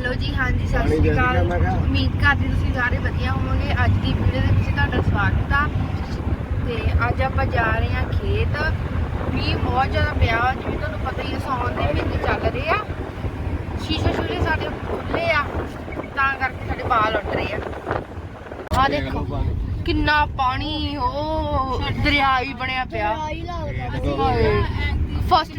Hello ਜੀ ਹਾਂਜੀ ਸਤਿ ਸ਼੍ਰੀ ਅਕਾਲ। ਉਮੀਦ ਕਰਦੀ ਤੁਸੀਂ ਸਾਰੇ ਵਧੀਆ ਹੋਵੋਗੇ। ਅੱਜ ਦੀ ਵੀਡੀਓ ਦੇ ਵਿੱਚ ਤੁਹਾਡਾ ਸਵਾਗਤ ਆ। ਤੇ ਅੱਜ ਆਪਾਂ ਜਾ ਰਹੇ ਹਾਂ ਖੇਤ। ਮੀਂਹ ਬਹੁਤ ਜ਼ਿਆਦਾ ਪਿਆ ਜਿਵੇਂ ਤੁਹਾਨੂੰ ਪਤਾ ਹੀ ਹੈ ਸਾਉਣ ਦੇ ਮਹੀਨੇ ਚੱਲ ਰਹੇ ਆ। ਸ਼ੀਸ਼ੇ ਸ਼ੂਸ਼ੇ ਸਾਡੇ ਖੁੱਲੇ ਆ ਤਾਂ ਕਰਕੇ ਸਾਡੇ ਬਾਲ ਉੱਡ ਰਹੇ ਆ। ਆ ਦੇਖੋ ਕਿੰਨਾ ਪਾਣੀ ਉਹ ਦਰਿਆ ਹੀ ਬਣਿਆ ਪਿਆ। ਫਸਟ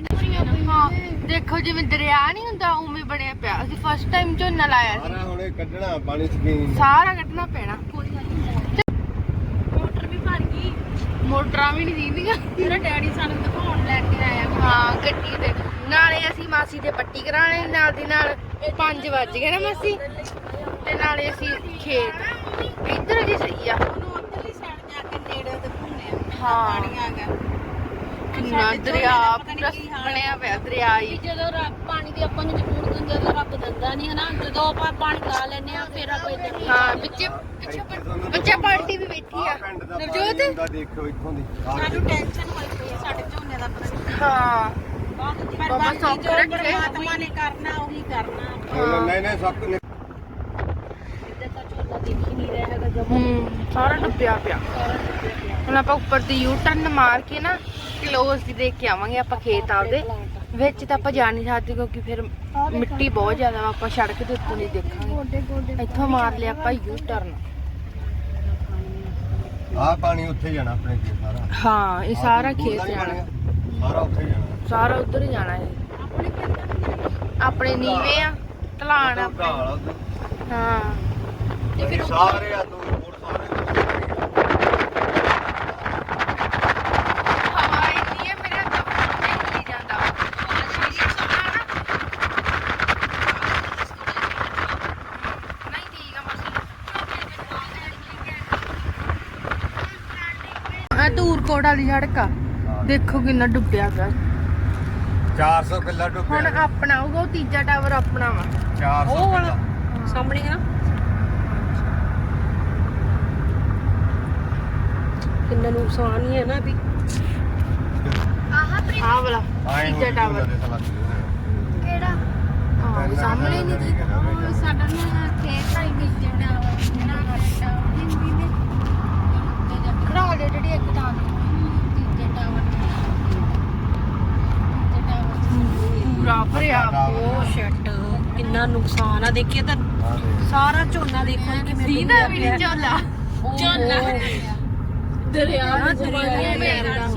ਦੇਖੋ ਜਿਵੇਂ ਦਰਿਆ ਨਹੀਂ ਹੁੰਦਾ ਉਵੇਂ ਬਣਿਆ ਪਿਆ। ਅਸੀਂ ਫਸਟ ਟਾਈਮ ਝੋਨਾ ਲਾਇਆ ਸੀ। ਸਾਰਾ ਹੁਣੇ ਕੱਢਣਾ ਪਾਣੀ ਸਕੀਨ ਸਾਰਾ ਕੱਢਣਾ ਪੈਣਾ। ਮੋਟਰ ਵੀ ਭਰ ਗਈ। ਮੋਟਰਾਂ ਵੀ ਨਹੀਂ ਦੀਦੀਆਂ। ਮੇਰਾ ਡੈਡੀ ਸਾਨੂੰ ਦਿਖਾਉਣ ਲੈ ਕੇ ਆਇਆ। ਹਾਂ ਗੱਡੀ ਤੇ। ਨਾਲੇ ਅਸੀਂ ਮਾਸੀ ਦੇ ਪੱਟੀ ਕਰਾਣੇ ਨਾਲ ਦੀ ਨਾਲ 5 ਵੱਜ ਗਏ ਨਾ ਮਾਸੀ। ਤੇ ਨਾਲੇ ਅਸੀਂ ਖੇਤ। ਇੱਧਰ ਜੀ ਸਹੀ ਆ। ਉਹਨੂੰ ਉੱਧਰਲੀ ਸਾਈਡ ਜਾ ਕੇ ਨੇੜੇ ਦਿਖਾਉਣੇ ਆ। ਹਾਂ। ਪਾਣੀ ਆ ਗਿਆ। ਕਿੰਨਾ ਸਾਡੇ ਦਰਿਆ ਪੂਰਾ ਬਣਿਆ ਪਿਆ ਦਰਿਆ ਹੀ ਜਦੋਂ ਰੱਬ ਪਾਣੀ ਦੀ ਆਪਾਂ ਨੂੰ ਜ਼ਰੂਰਤ ਹੁੰਦੀ ਹੈ ਤਾਂ ਰੱਬ ਦਿੰਦਾ ਨਹੀਂ ਹਨਾ? ਜਦੋਂ ਆਪਾਂ ਪਾਣੀ ਲਾ ਲੈਨੇ ਆ ਫਿਰ ਆਪਾਂ ਇੱਧਰ ਹਾਂ ਵਿੱਚ ਪਿੱਛੇ ਬੱਚਾ ਪਾਰਟੀ ਵੀ ਬੈਠੀ ਆ। ਨਵਜੋਤ? ਦੇਖੋ ਇੱਥੋਂ ਦੀ। ਸਾਨੂੰ। ਟੈਨਸ਼ਨ ਹੋਈ ਪਈ ਹੈ ਸਾਡੇ ਝੋਨੇ ਦਾ ਪਤਾ ਹਾਂ। ਪਰ ਬਾਬਾ ਬਾਕੀ ਜੋ। ਪਰਮਾਤਮਾ ਨੇ ਕਰਨਾ ਉਹੀ ਕਰਨਾ। ਨਹੀਂ ਨਹੀਂ ਸਭ ਕੁਝ ਇੱਧਰ ਤਾਂ ਝੋਨਾ ਦਿਖ ਹੀ ਨਹੀਂ ਰਿਹਾ ਹੈਗਾ। ਜਮਾ ਹੂੰ ਸਾਰਾ ਡੁੱਬਿਆ ਪਿਆ। ਸਾਰਾ ਡੁੱਬਿਆ ਪਿਆ ਹੁਣ ਆਪਾਂ ਉੱਪਰ ਦੀ ਯੂ ਟਰਨ ਮਾਰ ਕੇ ਨਾ ਕਲੋਜ਼ ਦੀ ਦੇਖ ਕੇ ਆਵਾਂਗੇ ਆਪਾਂ ਖੇਤ ਆਪਦੇ। ਵਿੱਚ ਤਾਂ ਆਪਾਂ ਜਾ ਨਹੀਂ ਸਕਦੇ ਕਿਉਂਕਿ ਫਿਰ ਮਿੱਟੀ ਬਹੁਤ ਜ਼ਿਆਦਾ ਵਾ ਆਪਾਂ ਸੜਕ ਦੇ ਉੱਤੋਂ ਨਹੀਂ ਦੇਖਾਂਗੇ। ਇੱਥੋਂ ਮਾਰ ਲਿਆ ਆਪਾਂ ਯੂ ਟਰਨ ਆਹ ਪਾਣੀ ਉੱਥੇ ਜਾਣਾ ਆਪਣੇ ਖੇਤ ਸਾਰਾ। ਹਾਂ ਇਹ ਸਾਰਾ ਖੇਤ ਜਾਣਾ। ਸਾਰਾ ਉੱਥੇ ਜਾਣਾ। ਸਾਰਾ ਉਧਰ ਹੀ ਜਾਣਾ ਹੈ ਆਪਣੇ। ਆਪਣੇ ਨੀਵੇਂ ਆ ਢਲਾਣ ਆ ਆ ਉੱਧਰ। ਹਾਂ। ਤੇ ਫਿਰ ਸਾਰੇ ਆ ਦੂਰ ਦੂਰ ਸਾਰੇ ਹਵਾ ਇੰਨੀ ਹੈ ਮੇਰੇ ਹੱਥੋਂ ਨਹੀਂ ਹਿੱਲੀ ਜਾਂਦਾ ਨਹੀਂ ਠੀਕ ਆ ਮਸੀ ਆ ਦੂਰ ਕੋੜ ਵਾਲੀ ਸੜਕ ਆ। ਦੇਖੋ ਕਿੰਨਾ ਡੁੱਬਿਆ ਪਿਆ। 400 ਕਿੱਲਾ ਹੁਣ ਡੁੱਬਿਆ ਆਪਣਾ ਹੋਊਗਾ ਉਹ ਤੀਜਾ ਟਾਵਰ ਆਪਣਾ ਵਾ। 400 ਉਹ ਵਾਲਾ ਸਾਹਮਣੇ ਆ। ਕਿੰਨਾ ਨੁਕਸਾਨ ਹੀ ਹੈ ਨਾ ਵੀ। ਆਹ ਵਾਲਾ ਤੀਜਾ ਟਾਵਰ। ਕਿਹੜਾ? ਸਾਹਮਣੇ ਨਹੀਂ ਦੀ ਸਾਡਾ ਨਾ ਖੇਤ ਆ ਹੀ ਜਿਹੜਾ ਹਿੰਦੀ ਨੇ ਖੜਾ ਦੇ ਜਿਹੜੀ ਇੱਕ ਤਾਂ ਤੀਜੇ ਟਾਵਰ ਤੀਜੇ ਟਾਵਰ ਪੂਰਾ ਭਰਿਆ ਉਹ ਸ਼ਿਟ ਕਿੰਨਾ ਨੁਕਸਾਨ ਆ ਦੇਖੀਏ ਤਾਂ ਸਾਰਾ ਝੋਨਾ ਦੇਖੋ ਕਿਵੇਂ ਦੀਦਾ ਵੀ ਨਹੀਂ ਚੱਲਾ ਝੋਨਾ। ਦਰਿਆ ਨਾ ਦਰਿਆ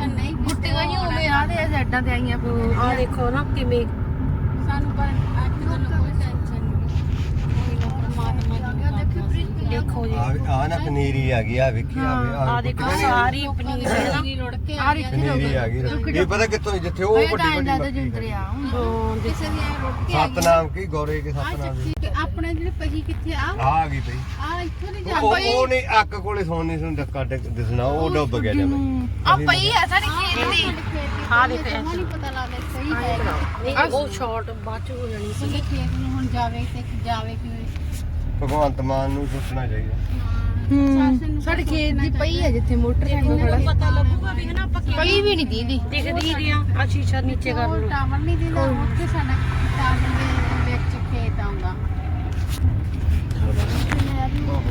ਨਹੀਂ ਗੁੱਟੀਆਂ ਹੀ ਉਵੇਂ ਆ ਦੇ ਸਾਈਡਾਂ ਤੇ ਆਈਆਂ। ਆ ਦੇਖੋ ਨਾ ਕਿਵੇਂ ਸਾਨੂੰ ਪਰ ਅੱਜ ਸਾਨੂੰ ਕੋਈ ਟੈਨਸ਼ਨ ਨਹੀਂ ਕੋਈ ਨਾ ਪਰਮਾਤਮਾ ਦੀ ਦੇਖੋ ਜੀ। ਆ ਨਾ ਪਨੀਰੀ ਆ ਗਈ ਆ ਵੇਖੀ ਆ ਆ ਦੇਖੋ ਸਾਰੀ ਪਨੀਰ ਹੈ ਨਾ। ਰੁੜ ਕੇ ਆ ਦੇਖੀ ਪਨੀਰੀ ਆ ਗਈ ਇਹ ਪਤਾ ਕਿੱਥੋਂ ਜਿੱਥੇ ਉਹ ਵੱਡੀ ਵੱਡੀ ਦਾ ਜਿੰਦਰਿਆ ਹਾਂ ਕਿਸੇ ਦੀ ਐ ਰੁੱਟ ਸਤਨਾਮ ਕੀ ਗੋਰੇ ਕੇ ਸਤਨਾਮ ਦੀ ਆਪਣੇ ਜਿਹੜੇ ਪਹੀ ਕਿੱਥੇ ਆ? ਆ ਆ ਗਈ ਪਈ ਆ ਇੱਥੋਂ ਨਹੀਂ ਉਹ ਉਹ ਨਹੀਂ ਅੱਕ ਕੋਲੇ ਸੌਣ ਨਹੀਂ ਸੁਣ ਡੱਕਾ ਦਿਸਣਾ ਉਹ ਡੁੱਬ ਗਿਆ ਜਮੇ। ਆ ਪਈ ਆ ਸਾਡੇ ਖੇਤ ਦੀ। ਹਾਂ ਦੇਖ। ਨਹੀਂ ਪਤਾ ਲੱਗਦਾ ਸਹੀ ਹੈ ਨਹੀਂ। ਉਹ ਸ਼ਾਰਟ ਬਾਅਦ ਚ ਹੋ ਜਾਣੀ ਸੀ। ਖੇਤ ਨੂੰ ਹੁਣ ਜਾਵੇ ਤੇ ਜਾਵੇ ਕਿਵੇਂ? ਭਗਵੰਤ ਮਾਨ ਨੂੰ ਸੋਚਣਾ ਚਾਹੀਦਾ। ਹੂੰ ਸਾਡੇ ਖੇਤ ਦੀ ਪਈ ਆ ਜਿੱਥੇ ਖੜਾ। ਸੀ। ਪਤਾ ਲੱਗੂਗਾ ਵੀ ਹਨਾ ਆਪਾਂ ਪਈ ਵੀ ਨਹੀਂ ਦੀਦੀ। ਦਿਖਦੀ ਦੀਆਂ ਆ। ਸ਼ੀਸ਼ਾ ਨੀਚੇ ਕਰ ਲਓ। ਟਾਵਰ ਨਹੀਂ ਦਿੰਦਾ ਉੱਥੇ ਸਾਡਾ ਟਾਵਰ ਦੇ ਵਿੱਚ ਖੇਤ ਆਉਂਦਾ।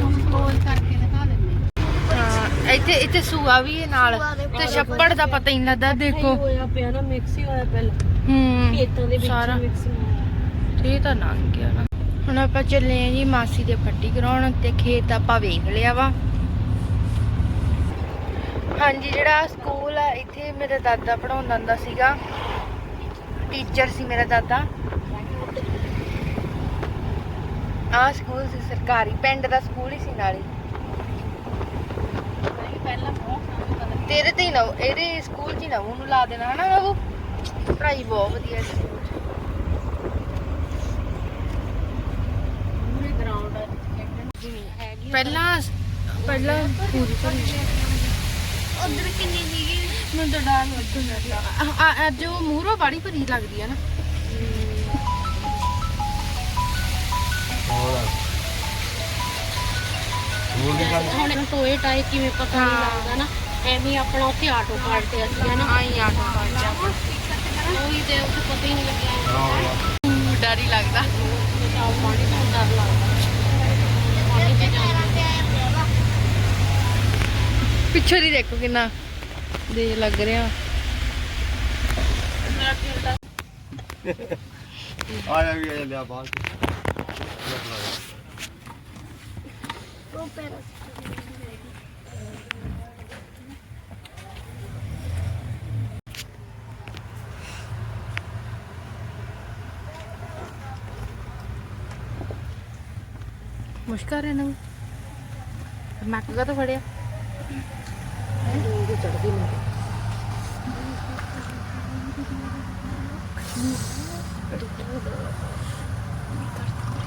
ਹੁਣ ਕੋਲ ਕਰਕੇ ਦਿਖਾ ਦਿੰਦੇ ਹਾਂ ਇੱਥੇ ਇੱਥੇ ਸੂਆ ਵੀ ਹੈ ਨਾਲ। ਤੇ ਛੱਪੜ ਦਾ ਪਤਾ ਹੀ ਨਹੀਂ ਲੱਗਦਾ ਦੇਖੋ। ਹੋਇਆ ਪਿਆ ਨਾ ਮਿਕਸ ਹੀ ਹੋਇਆ ਪਹਿਲਾਂ। ਹੂੰ ਖੇਤਾਂ ਦੇ ਵਿੱਚ ਮਿਕਸ ਇਹ ਤਾਂ ਲੰਘ ਗਿਆ ਨਾ। ਹੁਣ ਆਪਾਂ ਚੱਲੇ ਆ ਜੀ ਮਾਸੀ ਦੇ ਪੱਟੀ ਕਰਾਉਣ ਤੇ ਖੇਤ ਆਪਾਂ ਵੇਖ ਲਿਆ ਵਾ। ਹਾਂਜੀ, ਜਿਹੜਾ ਸਕੂਲ ਆ, ਇੱਥੇ ਮੇਰਾ ਦਾਦਾ ਪੜਾਉਂਦਾ ਹੁੰਦਾ ਸੀਗਾ। ਟੀਚਰ ਸੀ ਮੇਰਾ ਦਾਦਾ। ਆ ਸਕੂਲ ਸੀ ਸਰਕਾਰੀ, ਪਿੰਡ ਦਾ ਸਕੂਲ ਹੀ ਸੀ ਨਾਲੇ ਪਹਿਲਾਂ ਤੇਰੇ ਤੇ ਹੀ ਨਾ, ਇਹਦੇ ਸਕੂਲ 'ਚ ਹੀ ਨਾ, ਉਹਨੂੰ ਲਾ ਦੇਣਾ ਹਨਾ ਬਾਬੂ। ਪੜ੍ਹਾਈ ਬਹੁਤ ਵਧੀਆ ਸੀ ਸਕੂਲ 'ਚ ਪੂਰੇ ਗਰਾਊਂਡ ਖੇਡਣ ਹੈਗੀ ਪਹਿਲਾਂ ਪਹਿਲਾਂ ਪੂਰੀ ਭਰੀ ਉਧਰ ਕਿੰਨੀ ਸੀਗੀ? ਮੈਨੂੰ ਤਾਂ ਡਰ ਲੱਗਦਾ ਅੱਜ ਉਹ ਮੂਹਰੋਂ ਬਾੜੀ ਭਰੀ ਲੱਗਦੀ ਆ ਨਾ। ਹੁਣ ਟੋਏ ਟਾਏ ਕਿਵੇਂ ਪਤਾ ਨਹੀਂ ਲੱਗਦਾ ਨਾ। ਐਵੇਂ ਹੀ ਆਪਣਾ ਉੱਥੇ ਆਟੋ ਪਾਲਟਿਆ ਸੀ ਨਾ ਆਈ ਆਟੋ ਜਾ ਉਹੀ ਤੇ ਉੱਥੇ ਪਤਾ ਹੀ ਨਹੀਂ ਲੱਗਿਆ। ਡਰ ਹੀ ਲੱਗਦਾ। ਬਚਾਓ ਪਾਣੀ ਦਾ ਪਿੱਛੇ ਦੀ ਦੇਖੋ ਕਿੰਨਾ ਦੇ ਲੱਗ ਰਿਹਾ। ਆ ਜਾ ਵੀ ਆ ਜਾ ਲਿਆ ਬਾਹਰ। ਮੁਸ਼ਕਲ ਹੈ ਨਾ। ਮੱਕ ਕਾ ਤਾਂ ਫੜਿਆ?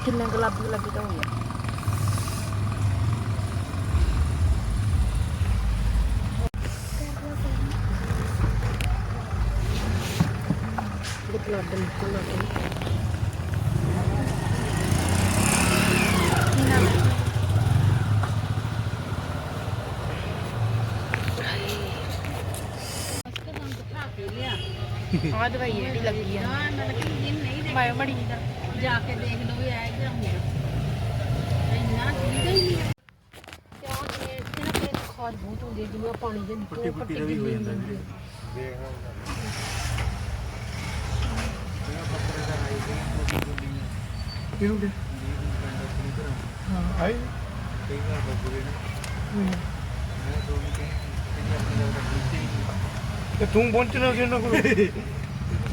ਕਿੰਨਾ ਗੁਲਾਬੀ ਗੁਲਾਬੀ ਤਾਂ ਹੋ ਗਿਆ ਬਲੱਡ ਆ ਦਵਾਈ ਜਿਹੜੀ ਲੱਗੀ ਆ। ਮਾਇਓ ਮੜੀ ਜਾ ਕੇ ਦੇਖ ਲਓ ਵੀ ਆਇਆ ਕਿ ਹੁੰਦਾ ਇੰਨਾ ਠੀਕ ਹੀ ਨਹੀਂ ਹੈ ਕਿਉਂ ਜੇ? ਇੱਥੇ ਨਾ ਫਿਰ ਖਾਜ ਬਹੁਤ ਹੁੰਦੀ ਹੈ ਜਿਵੇਂ ਪਾਣੀ ਦੇ ਪੱਟੀ ਪੱਟੀ ਦਾ ਵੀ ਹੋ ਜਾਂਦਾ ਤੇ ਤੂੰ ਪਹੁੰਚਣਾ ਸੀ ਉਹਨਾਂ ਕੋਲ।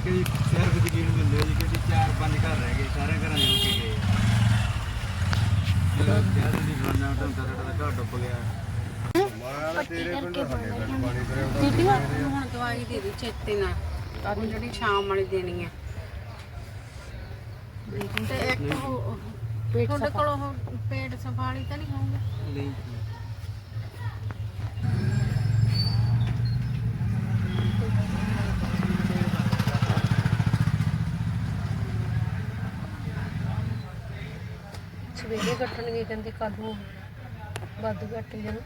ਕਈ ਸ਼ਹਿਰ ਵਿੱਚ ਗੇੜ ਮਿਲਦੇ ਜੀ ਕਿ ਚਾਰ ਪੰਜ ਘਰ ਰਹਿ ਗਏ ਸਾਰੇ ਘਰਾਂ ਦੇ ਰੁਕੇ ਗਏ ਯਾਰ ਦੀ ਖਾਣਾ ਤਾਂ ਸਾਡਾ ਘਰ ਡੁੱਬ ਗਿਆ। ਮਾਰਾ ਤੇਰੇ ਪਿੰਡ ਸਾਡੇ ਪਾਣੀ ਕਰਿਆ ਹੁਣ ਦਵਾਈ ਦੇ ਦੇ ਚੇਤੇ ਨਾਲ। ਉਹ ਜਿਹੜੀ ਸ਼ਾਮ ਵਾਲੀ ਦੇਣੀ ਹੈ ਤੇ ਇੱਕ ਤੁਹਾਡੇ ਕੋਲ ਉਹ ਪੇਟ ਸਫਾਲੀ ਤਾਂ ਨਹੀਂ ਹੋਊਗਾ? ਨਹੀਂ। ਸਵੇਰੇ ਕੱਟਣਗੇ ਕਹਿੰਦੇ ਕੱਲ ਨੂੰ ਵੱਧ ਘੱਟ ਜਾਣ।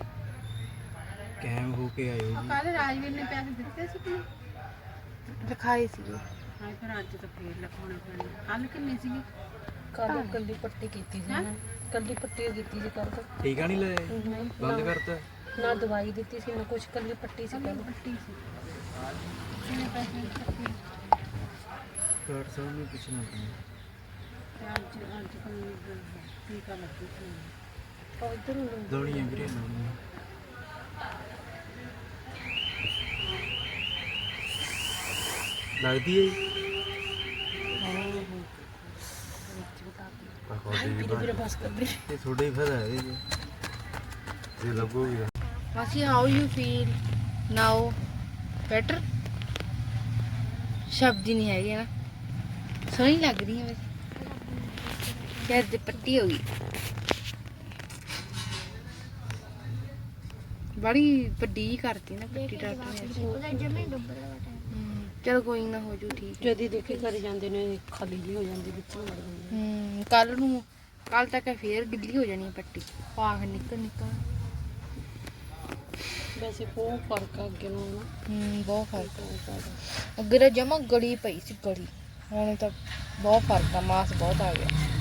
ਕੈਮ ਹੋ ਕੇ ਆਇਓ ਜੀ। ਕੱਲ ਰਾਜਵੀਰ ਨੇ ਪੈਸੇ ਦਿੱਤੇ ਸੀ ਕਿ ਲਿਖਾਈ ਸੀ ਹਾਂ ਫਿਰ ਅੱਜ ਤਾਂ ਫੇਰ ਲਿਖਾਉਣੇ ਪੈਣੇ। ਕੱਲ ਕਿੰਨੇ ਸੀਗੇ? ਕੱਲ ਕੱਲੀ ਪੱਟੀ ਕੀਤੀ ਸੀ ਨਾ। ਕੱਲੀ ਪੱਟੀ ਕੀਤੀ ਸੀ ਕੱਲ ਟੀਕਾ ਨਹੀਂ ਲਾਇਆ ਬੰਦ ਕਰਤਾ? ਨਾ ਦਵਾਈ ਦਿੱਤੀ ਸੀ ਨਾ ਕੁਛ। ਕੱਲੀ ਪੱਟੀ ਸੀ ਕੱਲ ਪੱਟੀ ਸੀ। ਕਿੰਨੇ ਪੈਸੇ ਦਿੱਤੇ? ਡਾਕਟਰ ਸਾਹਿਬ ਨੂੰ ਪੁੱਛਣਾ ਪੈਣਾ। ਦੌੜੀਆਂ ਵੀਰੇ ਦੌੜੀਆਂ ਲੱਗਦੀ ਹੈ ਵੀਰੇ ਵੀਰੇ ਬਸ ਕਰ ਇਹ ਤੁਹਾਡਾ ਹੀ ਫਾਇਦਾ ਹੈ 'ਚ ਇਹ ਲੱਗੂਗੀ ਮਾਸੀ how you feel now better ਸ਼ਬਦ ਹੀ ਨਹੀਂ ਹੈਗੇ ਨਾ। ਸੋਹਣੀ ਲੱਗ ਰਹੀ ਹੈ ਵੈਸੇ। ਯਾਰ ਤੇ ਪੱਟੀ ਹੋ ਗਈ। ਬੜੀ ਵੱਡੀ ਕਰਤੀ ਨਾ ਪੱਟੀ ਡਾਕਟਰ ਨੇ ਚਲੋ ਕੋਈ ਨਾ ਹੋ ਜੂ ਠੀਕ ਜਦੀ ਦੇਖੇ ਕਰੀ ਜਾਂਦੇ ਨੇ ਖਾਲੀ ਜਿਹੀ ਹੋ ਜਾਂਦੀ ਵਿੱਚ ਨੂੰ ਮੜ ਜਾਂਦੀ। ਹੂੰ ਕੱਲ ਨੂੰ ਕੱਲ ਤੱਕ ਫੇਰ ਗਿੱਲੀ ਹੋ ਜਾਣੀ ਹੈ ਪੱਟੀ। ਪਾਖ ਨਿਕਲ ਨਿਕਲ ਵੈਸੇ ਬਹੁਤ ਫ਼ਰਕ ਆ ਅੱਗੇ ਨੂੰ ਨਾ। ਹੂੰ ਬਹੁਤ ਫ਼ਰਕ ਹੈ ਅੱਗੇ ਤਾਂ ਜਮਾ ਗਲੀ ਪਈ ਸੀ ਗਲੀ। ਹੁਣ ਤਾਂ ਬਹੁਤ ਫ਼ਰਕ ਆ ਮਾਸ ਬਹੁਤ ਆ ਗਿਆ।